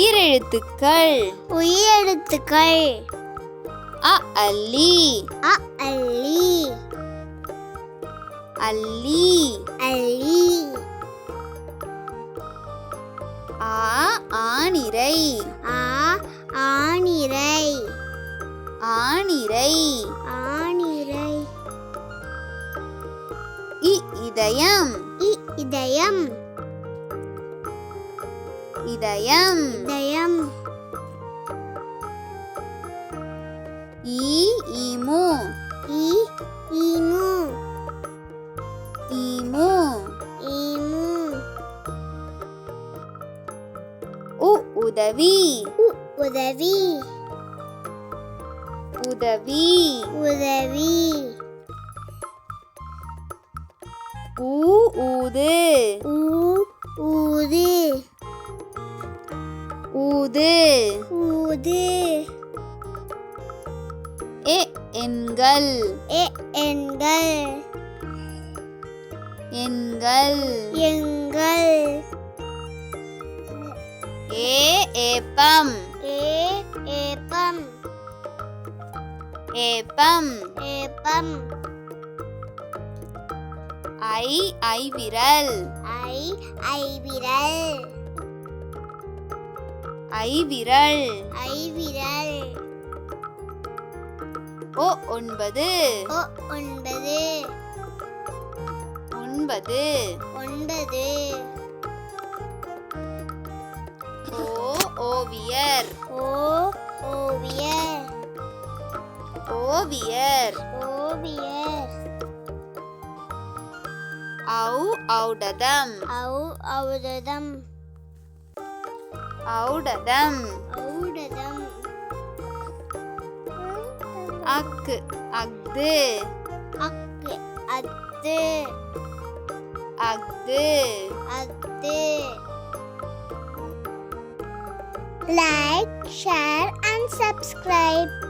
உயிரெழுத்துக்கள். உயிரெழுத்துக்கள். அ அல்லி. அ அல்லி. அல்லி. அல்லி. ஆ ஆனிரை ஆ ஆனிரை ஆனிரை ஆனிரை இ இதயம். இ இதயம். இதயம். இதயம். ஈ ஈமு. இ ஈமு. ஈமு. ஈமு. உ உதவி. உ உதவி. உதவி. உதவி. ஊ ஊது. ஊ ஊது. ஊது. ஊது. எ எண்கள். எ எண்கள். எண்கள். எங்கள் ஏ ஏப்பம். ஏ ஏப்பம். ஏப்பம். ஏப்பம். ஐ ஐ விரல். ஐ ஐ விரல். ஐ விரல் ஐ விரல் ஓ ஒன்பது. ஓ ஒன்பது. ஒன்பது. ஒன்பது. ஓ ஓவியர். ஓ ஓவியர். ஓவியர். ஓவியர். ஔ ஔடதம். ஔ ஔடதம். ஔடதம். ஔடதம். அக்கு அஃது. அக்கு அத்து. அஃது. அத்து. Like share and subscribe